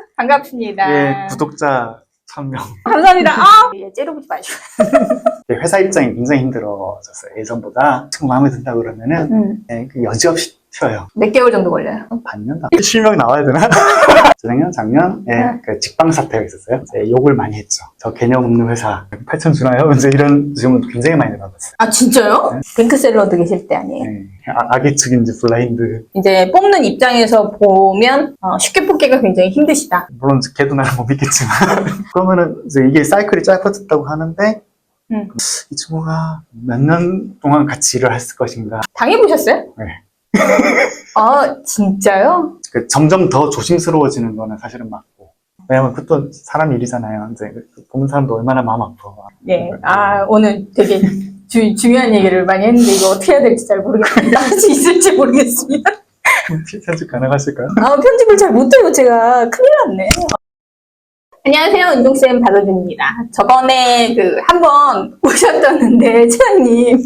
반갑습니다. 예, 구독자 1000명. 감사합니다. 아, 예, 째려보지 마시고. 회사 입장이 굉장히 힘들어졌어요. 예전보다. 참 마음에 든다 그러면은 음, 예, 그 여지없이 튀어요. 몇 개월 정도 걸려요? 한 반년 다. 실명 나와야 되나? 작년, 작년, 예, 네. 그 직방 사태가 있었어요. 이제 욕을 많이 했죠. 저 개념 없는 회사 8천 주나요? 이제 이런 질문 굉장히 많이 받았어요. 아, 진짜요? 뱅크샐러드 계실 때 아니에요? 예, 아, 악의 측인지 블라인드. 이제 뽑는 입장에서 보면 어, 쉽게 뽑기가 굉장히 힘드시다. 물론 걔도 나를 못 믿겠지만. 그러면은 이제 이게 사이클이 짧아졌다고 하는데 음. 이 친구가 몇 년 동안 같이 일을 했을 것인가. 당해보셨어요? 네. 아, 진짜요? 그 점점 더 조심스러워지는 거는 사실은 맞고. 왜냐면 그것도 사람 일이잖아요. 이제 그 보는 사람도 얼마나 마음 아파. 네. 아, 오늘 되게 주, 중요한 얘기를 많이 했는데 이거 어떻게 해야 될지 잘 모르겠습니다. 할수 있을지 모르겠습니다. 편집 가능하실까요? 아, 편집을 잘 못해요, 제가. 큰일 났네. 안녕하세요, 은종쌤 받아줍니다. 저번에 그, 한번 오셨었는데, 최장님.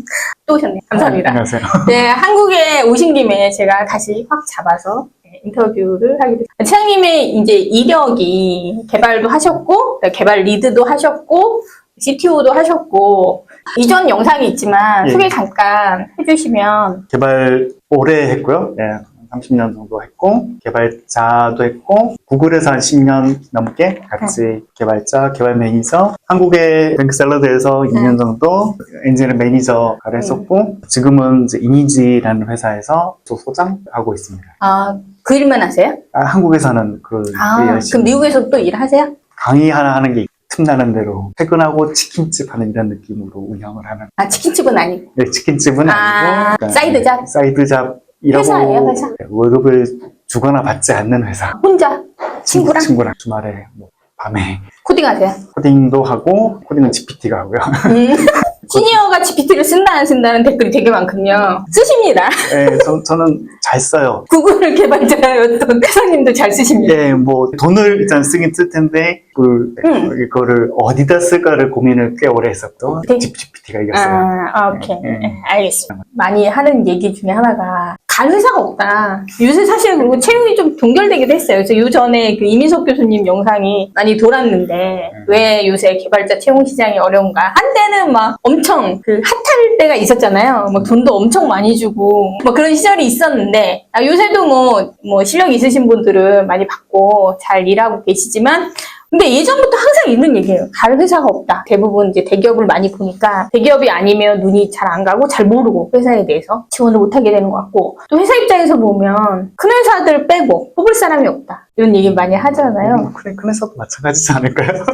또 오셨네요. 감사합니다. 안녕하세요. 네, 한국에 오신 김에 제가 다시 확 잡아서 네, 인터뷰를 하게 됐습니다. 최장님의 이제 이력이 개발도 하셨고, 네, 개발 리드도 하셨고, CTO도 하셨고, 이전 영상이 있지만 예. 소개 잠깐 해주시면, 개발 오래 했고요. 예, 30년 정도 했고, 개발자도 했고, 구글에서 한 10년 넘게 같이 개발자, 개발 매니저, 한국의 뱅크샐러드에서 2년 정도 엔지니어 매니저를 했었고, 지금은 이제 이니지라는 회사에서 또 소장 하고 있습니다. 아, 그 일만 하세요? 아, 한국에서는 그 아, 일 그럼 미국에서 또 일하세요? 강의 하나 하는 게 틈나는 대로 퇴근하고 치킨집 하는 이런 느낌으로 운영을 하는 아, 치킨집은 아니고. 네, 치킨집은 아, 아니고 그러니까 사이드잡? 사이드잡 회사예요, 회사? 네, 월급을 주거나 받지 않는 회사 혼자? 친구랑? 친구랑 주말에 뭐 밤에 코딩 하세요? 코딩도 하고 코딩은 GPT가 하고요 음. 시니어가 GPT를 쓴다 안 쓴다는 댓글이 되게 많거든요. 쓰십니다. 네, 저, 저는 잘 써요 구글 개발자였던 회사님도 잘 쓰십니다. 예, 뭐 돈을 일단 쓰긴 쓸 텐데 그 음. 이거를 어디다 쓸까를 고민을 꽤 오래 했었던 네. GPT가 이겼어요 아, 아, 오케이. 네, 네. 네, 알겠습니다. 많이 하는 얘기 중에 하나가 갈 회사가 없다. 요새 사실 그리고 채용이 좀 동결되기도 했어요. 그래서 요 전에 그 이민석 교수님 영상이 많이 돌았는데 왜 요새 개발자 채용 시장이 어려운가? 한때는 막 엄청 그 핫할 때가 있었잖아요. 막 돈도 엄청 많이 주고 뭐 그런 시절이 있었는데 아, 요새도 뭐, 뭐 실력 있으신 분들은 많이 받고 잘 일하고 계시지만 근데 예전부터 항상 있는 얘기예요. 갈 회사가 없다. 대부분 이제 대기업을 많이 보니까 대기업이 아니면 눈이 잘 안 가고 잘 모르고 회사에 대해서 지원을 못 하게 되는 것 같고 또 회사 입장에서 보면 큰 회사들 빼고 뽑을 사람이 없다. 이런 얘기 많이 하잖아요. 뭐 큰, 큰 회사도 마찬가지지 않을까요?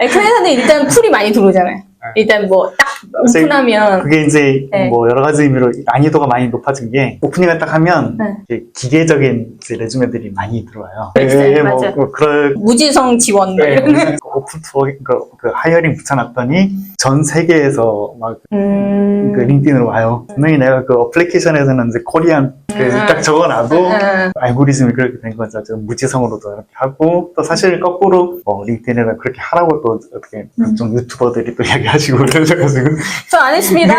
아니, 큰 회사는 일단 풀이 많이 들어오잖아요. 일단 뭐 딱 오픈하면 그게 이제 네. 뭐 여러 가지 의미로 난이도가 많이 높아진 게 오프닝을 딱 하면 네. 이제 기계적인 이제 레주메들이 많이 들어와요. 있어요. 예, 뭐, 맞아요. 뭐 그럴 무지성 지원 뭐 예, 이런 거. 오픈 투어 그, 그 하이어링 붙여놨더니 전 세계에서 막그 음. 링크드인으로 와요. 분명히 내가 그 어플리케이션에서는 이제 코리안 그 음. 딱 적어놔도 음. 알고리즘이 그렇게 된 거죠. 좀 무지성으로도 이렇게 하고 또 사실 거꾸로 뭐 링크드인에는 그렇게 하라고 또 어떻게 음. 좀 유튜버들이 또 이야기하시고 그러셔가지고 저 안 했습니다.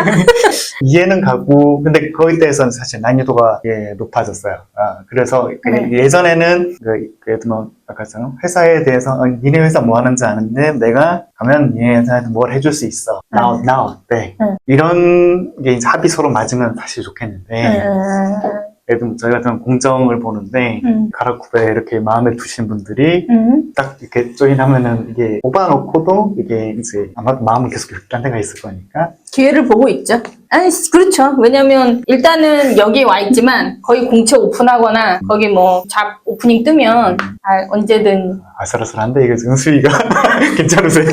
이해는 가고 근데 거기에 대해서는 사실 난이도가 예, 높아졌어요. 아, 그래서 그 네. 예전에는 그, 그래도 뭐 아까 전 회사에 대해서 어, 니네 회사 뭐 하는지 아는데 내가 니네 회사한테 뭘 해줄 수 있어. 나, 음. 나 어때? 음. 이런 게 이제 합이 서로 맞으면 사실 좋겠는데 음. 예를 들면 저희 같은 공정을 보는데 음. 가라쿠베 이렇게 마음에 두신 분들이 음. 딱 이렇게 조인하면은 이게 뽑아놓고도 이게 이제 아마도 마음은 계속 딴 데가 있을 거니까 기회를 보고 있죠. 아니, 그렇죠. 왜냐면, 일단은 여기에 와 있지만, 거기 공채 오픈하거나, 거기 뭐, 잡 오프닝 뜨면, 아, 언제든. 아슬아슬한데 이거 은수이가 괜찮으세요?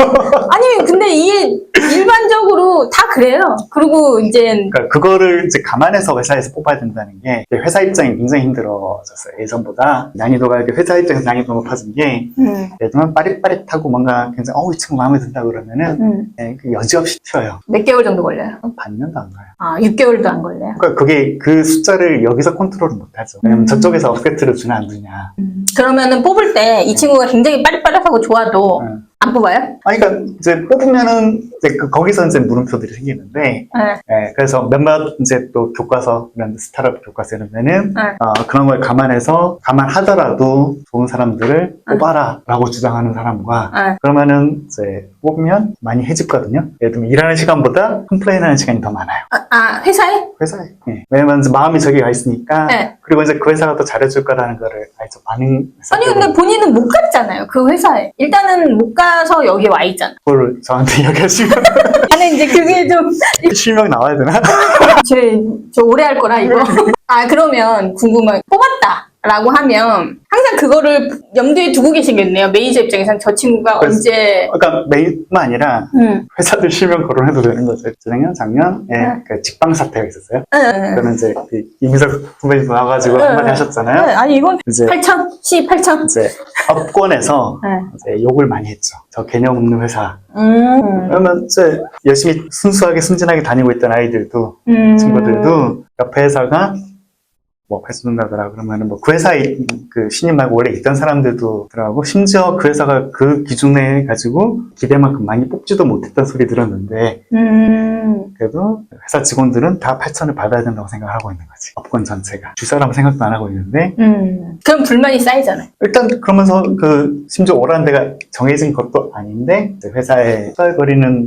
아니, 근데 이게 일반 다 그래요. 그리고 이제, 그러니까 그거를 이제 감안해서 회사에서 뽑아야 된다는 게 회사 입장이 굉장히 힘들어졌어요. 예전보다 난이도가 이렇게 회사 입장에서 난이도가 높아진 게 음, 들면 빠릿빠릿하고 뭔가 굉장히 어이 친구 마음에 든다 그러면은 음, 예, 그 여지없이 튀어요. 몇 개월 정도 걸려요? 한 반년도 안 가요. 아, 6개월도 안 걸려요. 그러니까 그게 그 숫자를 여기서 컨트롤을 못 하죠. 왜냐면 음. 저쪽에서 업세트를 주나 안 주냐. 음. 그러면은 뽑을 때 이 친구가 굉장히 빠릿빠릿하고 좋아도, 음. 안안 뽑아요? 아니, 그러니까 이제 뽑으면은 이제 그 거기서 이제 물음표들이 생기는데, 네. 예, 그래서 몇몇 이제 또 교과서, 이런 스타트업 교과서 이러면은, 네. 어, 그런 걸 감안해서, 감안하더라도 좋은 사람들을 네. 뽑아라 라고 주장하는 사람과, 네. 그러면은 이제 뽑으면 많이 해집거든요. 예를 들면 일하는 시간보다 컴플레인 하는 시간이 더 많아요. 아, 아, 회사에? 회사에. 예. 왜냐면 이제 마음이 저기 가 있으니까, 네. 그리고 이제 그 회사가 더 잘해줄 거라는 거를 알죠. 많은 아니 근데 본인은 못 갔잖아요 그 회사에 일단은 못 가서 여기 와 있잖아 그걸 저한테 이야기하시면 아니 이제 그게 좀 실명 나와야 되나? 제, 저 오래 할 거라 이거 아 그러면 궁금한 뽑았다 라고 하면 항상 그거를 염두에 두고 계시겠네요 매니저 입장에선 저 친구가 그래서- 언제 그러니까 메인뿐만 아니라 음. 회사들 실명 거론해도 되는 거죠. 작년, 작년에 네. 그 직방 사태가 있었어요. 응. 그거는 이제 그 이민석 선배님 나와가지고 네, 한마디 네. 하셨잖아요. 네, 아니 이건 이제 8천? 시 8천? 이제 업권에서 네. 이제 욕을 많이 했죠. 저 개념 없는 회사. 음. 그러면 이제 열심히 순수하게 순진하게 다니고 있던 아이들도 음. 친구들도 옆에 회사가 뭐 패스준다더라 그러면은 뭐 그 회사에 그 신임 말고 원래 있던 사람들도 들어가고 심지어 그 회사가 그 기준에 가지고 기대만큼 많이 뽑지도 못했던 소리 들었는데 음. 그래도 회사 직원들은 다 8천을 받아야 된다고 생각하고 있는 거지 업권 전체가 주사람 생각도 안 하고 있는데 음. 그럼 불만이 쌓이잖아요. 일단 그러면서 그 심지어 오라는 데가 정해진 것도 아닌데 회사에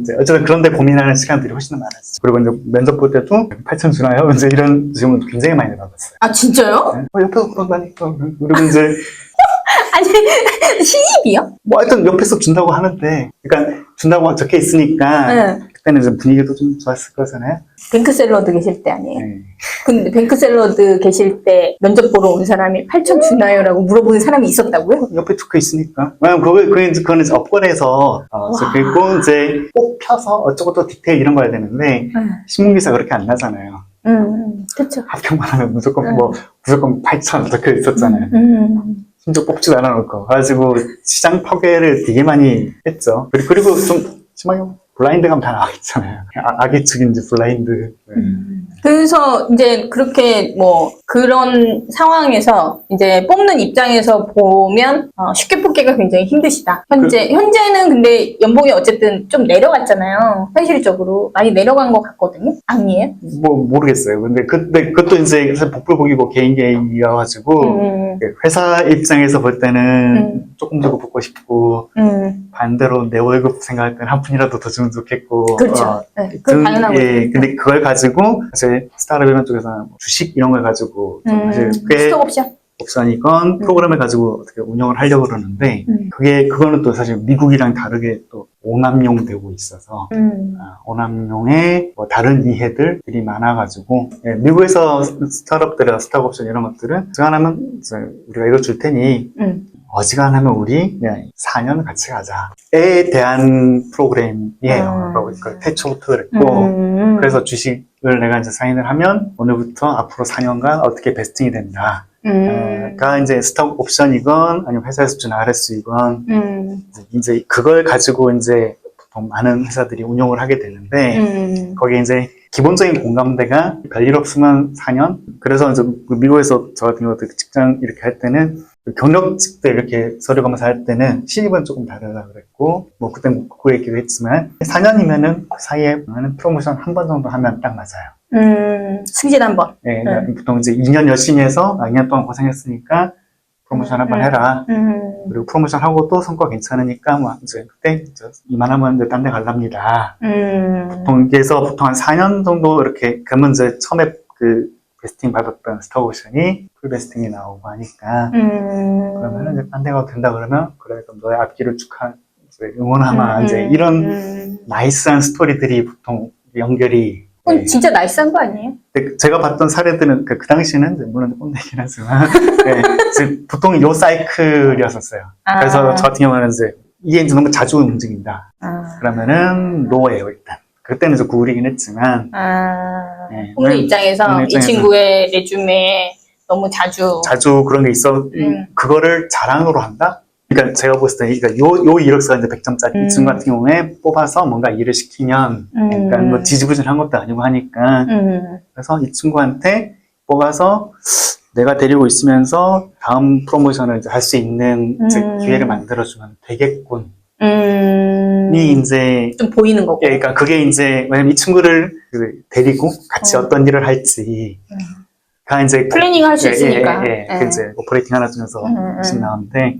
이제 어쨌든 그런데 고민하는 시간들이 훨씬 많았어 그리고 이제 면접 볼 때도 8천 주나요? 이제 이런 질문 굉장히 많이 받았어요 아 진짜요? 네. 어, 옆에서 그런다니 어, 그리고 이제 아니 신입이요? 뭐 하여튼 옆에서 준다고 하는데 그러니까 준다고 적혀 있으니까 네. 그때는 이제 분위기도 좀 좋았을 거잖아요 뱅크 샐러드 계실 때 아니에요? 네. 근데 뱅크 샐러드 계실 때 면접 보러 온 사람이 8천 주나요? 라고 물어보는 사람이 있었다고요? 옆에 적혀 있으니까 왜냐면 그거 이제 그거는 업권에서 어, 적혀 있고 이제 뽑혀서 어쩌고 또 디테일 이런 거 해야 되는데 신문기사 그렇게 안 나잖아요 음, 그쵸. 합격만 하면 무조건 음. 뭐 무조건 8천 적혀 있었잖아요 음, 심지어 뽑지도 않아 놓고 그래가지고 시장 파괴를 되게 많이 했죠 그리고, 그리고 좀 심하게 블라인드 가면 다 나와 있잖아요 아, 악의 측인지 블라인드 네. 음. 그래서 이제 그렇게 뭐 그런 상황에서 이제 뽑는 입장에서 보면 어, 쉽게 뽑기가 굉장히 힘드시다. 현재 현재는 근데 연봉이 어쨌든 좀 내려갔잖아요. 현실적으로 많이 내려간 것 같거든요. 아니에요? 뭐 모르겠어요 근데 근데 그것도 이제 복불복이고 개인 개인이어가지고 음, 회사 입장에서 볼 때는 음. 조금 주고 붙고 싶고 음, 반대로 내 월급 생각할 때는 한 푼이라도 더 주면 좋겠고 그렇죠. 어, 네, 그건 그- 당연한 거죠. 예, 근데 그걸 가지고 사실 스타트업 이런 쪽에서는 뭐 주식 이런 걸 가지고 좀 음, 사실 꽤 스톡옵션. 옵션이건 프로그램을 가지고 어떻게 운영을 하려고 그러는데 음. 그게 그거는 또 사실 미국이랑 다르게 또 오남용 되고 있어서 음, 아, 오남용의 뭐 다른 이해들이 많아가지고 예, 미국에서 스타트업들이나 스타트 옵션 이런 것들은 이제 우리가 이거 줄 테니 음, 어지간하면 우리 그냥 4년 같이 가자에 대한 프로그램이에요. 음. 그 태초부터 그랬고 음, 그래서 주식을 내가 이제 사인을 하면 오늘부터 앞으로 4년간 어떻게 베스팅이 된다. 음, 가 이제 스톡 옵션이건 아니면 회사에서 주는 RS이건 음, 이제 그걸 가지고 이제 보통 많은 회사들이 운용을 하게 되는데 음, 거기에 이제 기본적인 공감대가 별일 없으면 4년 그래서 이제 그 미국에서 저 같은 경우 직장 이렇게 할 때는 그 경력직 때 이렇게 서류 검사 할 때는 신입은 조금 다르다 그랬고 뭐 그때 그 얘기도 했지만 4년이면은 그 사이에 하는 프로모션 한 번 정도 하면 딱 맞아요. 음, 승진 한 번. 예, 그러니까 보통 이제 2년 열심히 해서 아, 2년 동안 고생했으니까 프로모션 한번 음. 해라. 음, 그리고 프로모션 하고 또 성과 괜찮으니까 뭐 이제 그때 이제 이만하면 이제 딴 데 갈랍니다. 음, 보통 그래서 보통 한 4년 정도 이렇게 그러면 이제 처음에 그 베스팅 받았던 스타오션이 풀 베스팅이 나오고 하니까 음, 그러면은 이제 딴 데 가도 된다 그러면 그래 그럼 너의 앞길을 축하 응원하마 음, 이제 이런 음. 나이스한 스토리들이 보통 연결이 그건 네. 진짜 나이스한 거 아니에요? 제가 봤던 사례들은 그, 그 당시에는 이제 물론 꼰대긴 하지만 네, 보통 요 사이클이었었어요. 아. 그래서 저 같은 경우는 이제 이 엔진 너무 자주 움직인다. 아, 그러면은 노예요 일단. 그때는 좀 구리긴 했지만 아, 네. 왜- 입장에서 이 입장에서. 친구의 레주메에 너무 자주 자주 그런 게 있어. 음. 그거를 자랑으로 한다. 그러니까 제가 봤을 때 그러니까 요, 요 이력서가 이제 100점짜리 음. 이 친구 같은 경우에 뽑아서 뭔가 일을 시키면 음. 그러니까 뭐 지지부진한 것도 아니고 하니까 음, 그래서 이 친구한테 뽑아서 내가 데리고 있으면서 다음 프로모션을 할수 있는 이제 음. 기회를 만들어주면 되겠군. 음. 이제 좀 보이는 거고. 예, 그러니까 그게 이제 왜냐면 이 친구를 그 데리고 같이 어. 어. 떤 일을 할지 음. 가 이제 플래닝 할수 예, 예, 있으니까. 예, 예. 예. 그 이제 오퍼레이팅 하나 중에서 음, 음. 씩 나오는데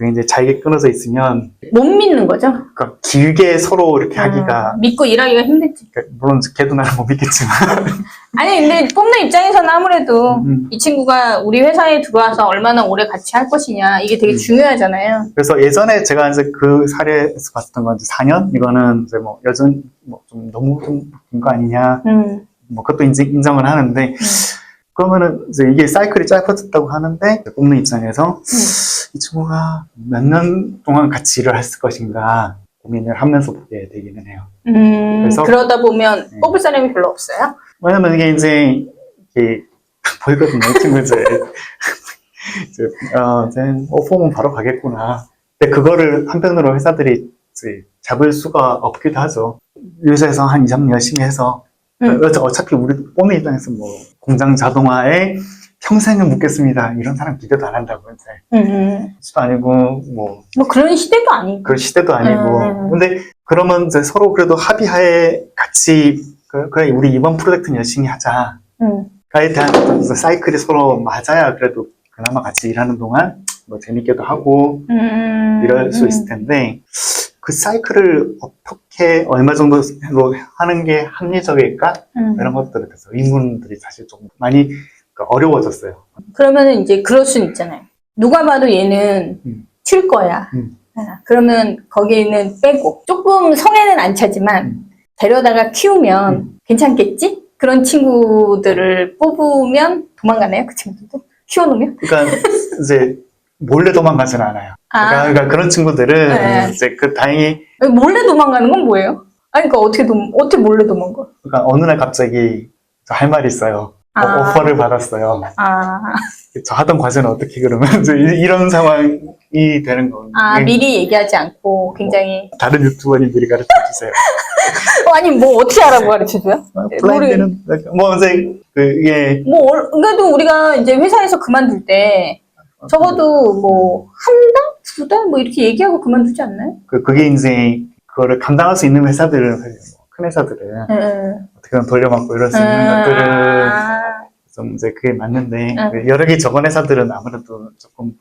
그게 이제 잘게 끊어져 있으면 못 믿는 거죠. 그러니까 길게 서로 이렇게 하기가 음, 믿고 일하기가 힘들지. 그러니까 물론 걔도 나를 못 믿겠지만 아니 근데 뽑는 입장에서는 아무래도 음. 이 친구가 우리 회사에 들어와서 얼마나 오래 같이 할 것이냐 이게 되게 음. 중요하잖아요. 그래서 예전에 제가 이제 그 사례에서 봤던 건 이제 4년 이거는 이제 뭐 여전 뭐 좀 너무 좀 긴 거 아니냐 음. 뭐 그것도 인정, 인정을 하는데 그러면은 이제 이게 사이클이 짧아졌다고 하는데 뽑는 입장에서 이 친구가 몇 년 동안 같이 일을 했을 것인가 고민을 하면서 보게 되기는 해요. 음, 그래서- 그러다 보면 네. 뽑을 사람이 별로 없어요. 왜냐면 이게 이제 이게 보이거든요. 이 친구 이제 이제 어 이제 오퍼면 바로 가겠구나. 근데 그거를 한편으로 회사들이 이제 잡을 수가 없기도 하죠. 요새에서 한 2, 3년 열심히 해서 음. 어차- 어차피 우리 뽑는 입장에서 뭐 공장 자동화에 평생을 묻겠습니다. 이런 사람 기대도 안 한다고 이제 음, 수도 아니고 뭐 뭐 그런 시대도 아니고. 그런 시대도 아니고 음. 근데 그러면 이제 서로 그래도 합의하에 같이 그- 그래 우리 이번 프로젝트는 열심히 하자. 음, 가에 대한 어떤 사이클이 서로 맞아야 그래도 그나마 같이 일하는 동안 뭐 재밌게도 하고 음, 이럴 수 음. 있을 텐데 그 사이클을 어떻게 얼마 정도 하는 게 합리적일까 음. 이런 것들에 대해서 의문들이 사실 좀 많이 그 어려워졌어요. 그러면은 이제 그럴 수는 있잖아요. 누가 봐도 얘는 음. 튈 거야. 음. 아, 그러면 거기는 빼고 조금 성에는 안 차지만 음. 데려다가 키우면 음. 괜찮겠지? 그런 친구들을 뽑으면 도망가나요? 그 친구들도? 키워놓으면? 그러니까 이제 몰래 도망가지는 않아요. 아, 그러니까, 그러니까 그런 친구들은 네. 이제 그 다행히 몰래 도망가는 건 뭐예요? 아니, 그러니까 어떻게 도, 어떻게 몰래 도망가? 그러니까 어느 날 갑자기 저 할 말이 있어요. 어, 아. 오퍼를 받았어요. 아, 저 하던 과제는 어떻게 그러면 이- 이런 상황이 되는 거예요. 아, 미리 얘기하지 않고 굉장히. 다른 유튜버님들이 가르쳐 주세요. 어, 아니, 뭐 어떻게 하라고 가르쳐줘요? 블라인드는 뭐 이제 그 이게 뭐, 얼- 그래도 우리가 이제 회사에서 그만둘 때 적어도 뭐, 한 달? 두 달? 뭐 이렇게 얘기하고 그만두지 않나요? 그 그게 이제 그거를 감당할 수 있는 회사들은 사실 뭐큰 회사들은 응. 어떻게든 돌려막고 이럴 수 있는 아. 것들은 좀 이제 그게 맞는데 응. 그 여러 개 적은 회사들은 아무래도 조금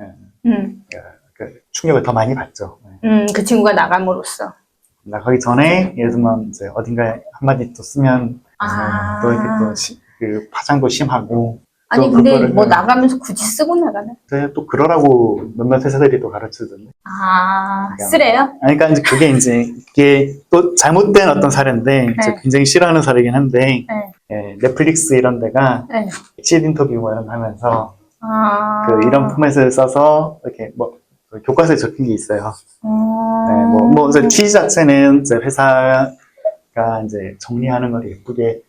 예, 응. 그 충격을 더 많이 받죠. 예. 음, 그 친구가 나감으로써. 나가기 전에 예를 들면 이제 어딘가에 한마디 또 쓰면 아. 어, 또 이렇게 또 시- 그 파장도 심하고 아니, 또 근데 뭐 나가면서 굳이 쓰고 나가나? 그래서 또 그러라고 몇몇 회사들이 또 가르쳐주던데. 아, 그러니까. 쓰래요? 아니, 그러니까 이제 그게 이제 이게 또 잘못된 어떤 사례인데 이제 네. 굉장히 싫어하는 사례긴 한데 네. 예, 넷플릭스 이런 데가 네. 엑시드 인터뷰 뭐 이런 거 하면서 아. 그 이런 포맷을 써서 이렇게 뭐그 교과서에 적힌 게 있어요. 음. 네, 뭐, 뭐 이제 취지 자체는 이제 회사가 이제 정리하는 걸 예쁘게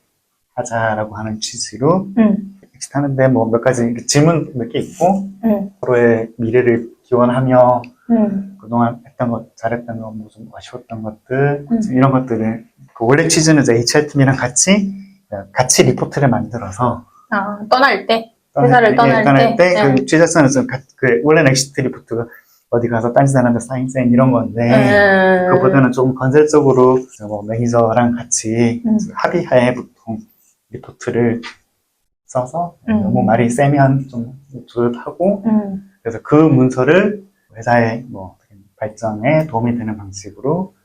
하자라고 하는 취지로 응, 엑시트 하는데 뭐 몇 가지 질문 몇 개 있고 응, 서로의 미래를 기원하며 응. 그동안 했던 것, 잘했던 것, 뭐 좀 아쉬웠던 것들, 음. 이런 것들을, 그 원래 취지는 이제 HR팀이랑 같이, 같이 리포트를 만들어서, 아, 떠날 때? 떠날 회사를 때, 떠날 예, 떠날 때? 때, 네. 그 취재자는 좀, 가- 그, 원래는 엑시트 리포트가 어디 가서 딴짓 하는데 사인센 이런 건데, 음. 그보다는 좀 건설적으로, 뭐, 매니저랑 같이 음. 합의하에 보통 리포트를 써서, 음. 너무 말이 세면 좀 조율하고, 음. 그래서 그 문서를 회사의 뭐 발전에 도움이 되는 방식으로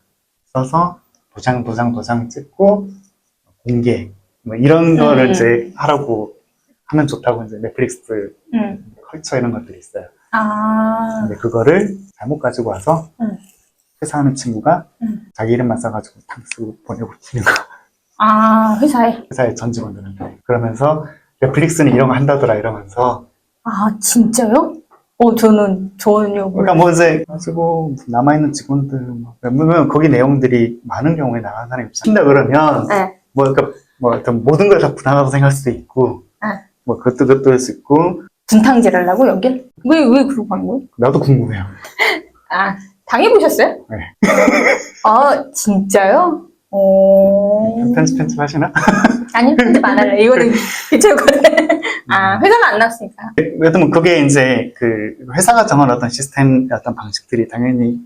써서 도장, 도장, 도장 찍고 공개 뭐 이런 거를 음. 이제 하라고 하면 좋다고 이제 넷플릭스 음. 컬처 이런 것들이 있어요. 아. 근데 그거를 잘못 가지고 와서 음. 회사하는 친구가 음. 자기 이름만 써가지고 탕 쓰고 보내고 튀는 거 아, 회사에. 회사에 전 직원들한테 그러면서 넷플릭스는 이런 거 한다더라 이러면서 아, 진짜요? 어, 저는 전혀. 그러니까 뭐 이제 가지고 남아있는 직원들 뭐 왜냐면 거기 내용들이 많은 경우에 나간 사람이 친다 그러면 네. 뭐 그러니까 뭐 어떤 모든 걸 다 부당하다고 생각할 수도 있고 네. 뭐 그것도 그것도 할 수 있고 분탕질 하려고, 여길? 왜, 왜 그러고 간 거예요? 나도 궁금해요. 아, 당해보셨어요? 네. 아, 진짜요? 어. 편집 편집 하시나? 아니, 편집 안 할래. 이거는 괜찮거든. 아, 회사가 안 났으니까. 왜냐면 그게 이제 그 회사가 정한 어떤 시스템 어떤 방식들이 당연히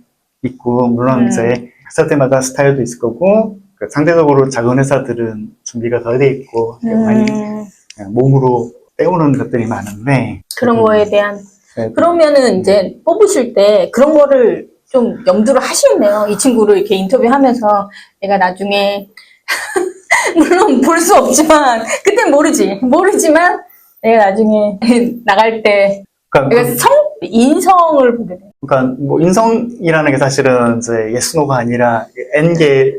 있고 물론 음. 이제 회사들마다 스타일도 있을 거고 그 상대적으로 작은 회사들은 준비가 더돼 있고 많이 음, 그냥 몸으로 때우는 것들이 많은데 그런 거에 대한 네, 그러면은 이제 뽑으실 때 그런 거를 좀 염두를 하시겠네요. 이 친구를 이렇게 인터뷰하면서 내가 나중에 물론 볼 수 없지만 그땐 모르지. 모르지만 내가 나중에 나갈 때 그러니까, 내가 성 인성을 보게 돼. 그러니까 뭐 인성이라는 게 사실은 이제 예스노가 아니라 N개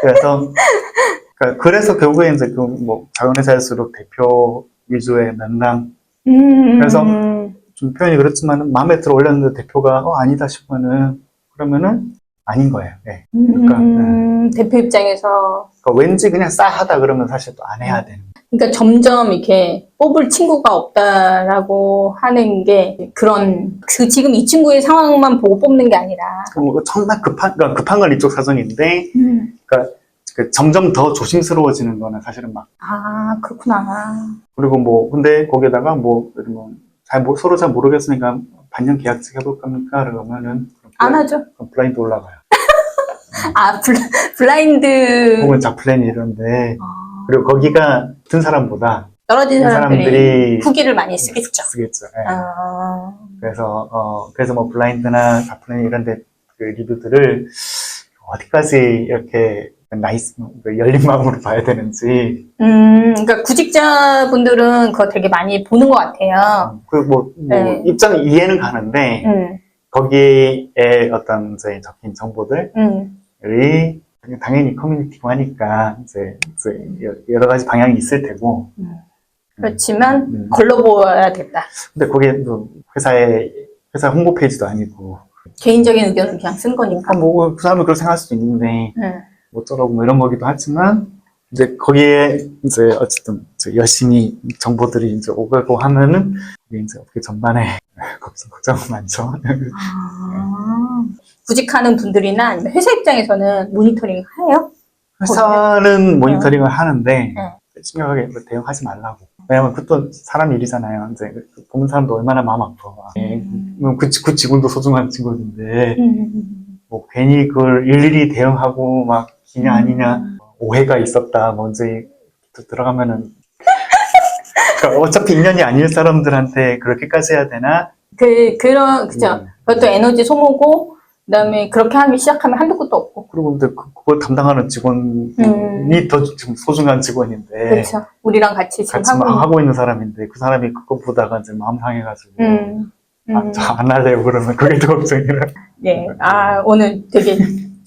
그래서 그러니까 그래서 결국에 이제 그뭐 작은 회사일수록 대표 위주의 면담 음, 그래서 음, 좀 표현이 그렇지만 마음에 들어 올렸는데 대표가 어 아니다 싶으면은 그러면은 아닌 거예요. 예. 그러니까, 음, 대표 입장에서 그러니까 왠지 그냥 싸하다 그러면 사실 또 안 해야 되는. 그러니까 점점 이렇게 뽑을 친구가 없다라고 하는 게 그런 그 지금 이 친구의 상황만 보고 뽑는 게 아니라 뭐 정말 급한 그러니까 급한 건 이쪽 사정인데 음. 그 점점 더 조심스러워지는 거는 사실은 막 아 그렇구나 그리고 뭐 근데 거기에다가 뭐 그러면 잘 모- 서로 잘 모르겠으니까 반년 계약직 해볼 겁니까? 그러면은 안 블라인- 하죠. 그럼 블라인드 올라가요. 아 블, 블라인드. 혹은 자플랜 이런데. 아, 그리고 거기가 든 사람보다 떨어진 든 사람들이, 사람들이 후기를 많이 쓰겠죠. 쓰겠죠. 예. 아, 그래서 어 그래서 뭐 블라인드나 자 플랜 이런데 그 리뷰들을 어디까지 이렇게 나이스 그 열린 마음으로 봐야 되는지. 음 그러니까 구직자분들은 그거 되게 많이 보는 것 같아요. 그뭐 네. 입장 이해는 가는데 음, 거기에 어떤 이제 적힌 정보들이 음, 당연히 커뮤니티고 하니까 이제, 이제 여러 가지 방향이 있을 테고. 그렇지만 음. 걸러보아야 된다. 근데 거기에 또 회사의 회사 홍보 페이지도 아니고. 개인적인 의견을 그냥 쓴 거니까. 뭐 그 사람은 그렇게 생각할 수도 있는데 음. 뭐 어쩌라고 뭐 이런 거기도 하지만 이제 거기에 이제 어쨌든 이제 열심히 정보들이 이제 오가고 하면은 이게 이제 어떻게 전반에 걱정 걱정 많죠. 아, 구직하는 분들이나 아니면 회사 입장에서는 모니터링 해요? 회사는 모니터링을 하는데 네. 심각하게 뭐 대응하지 말라고. 왜냐면 그것도 사람 일이잖아요. 이제 그 보는 사람도 얼마나 마음 아파. 예. 그, 그 직원도 소중한 친구인데 뭐 괜히 그걸 일일이 대응하고 막 기냐 아니냐 오해가 있었다 먼저 들어가면은 그러니까 어차피 인연이 아닐 사람들한테 그렇게까지 해야 되나? 그, 그런, 그죠. 음. 그것도 에너지 소모고, 그 다음에 그렇게 하기 시작하면 한도 끝도 없고. 그리고 근데 그- 그걸 담당하는 직원이 음. 더 지금 소중한 직원인데 그렇죠. 우리랑 같이 지금 같이 하고 막 있는. 하고 있는 사람인데 그 사람이 그거 보다가 이제 마음 상해가지고 음. 음. 아, 저안 할래요 그러면 그게 더 걱정이라 네. 아, 오늘 되게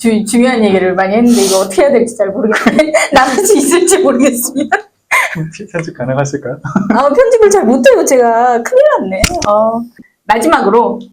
주, 중요한 얘기를 많이 했는데 이거 어떻게 해야 될지 잘 모르겠네. 수 있을지 모르겠습니다. 편집 가능하실까요? 아, 편집을 잘 못해요, 제가. 큰일 났네. 어. 마지막으로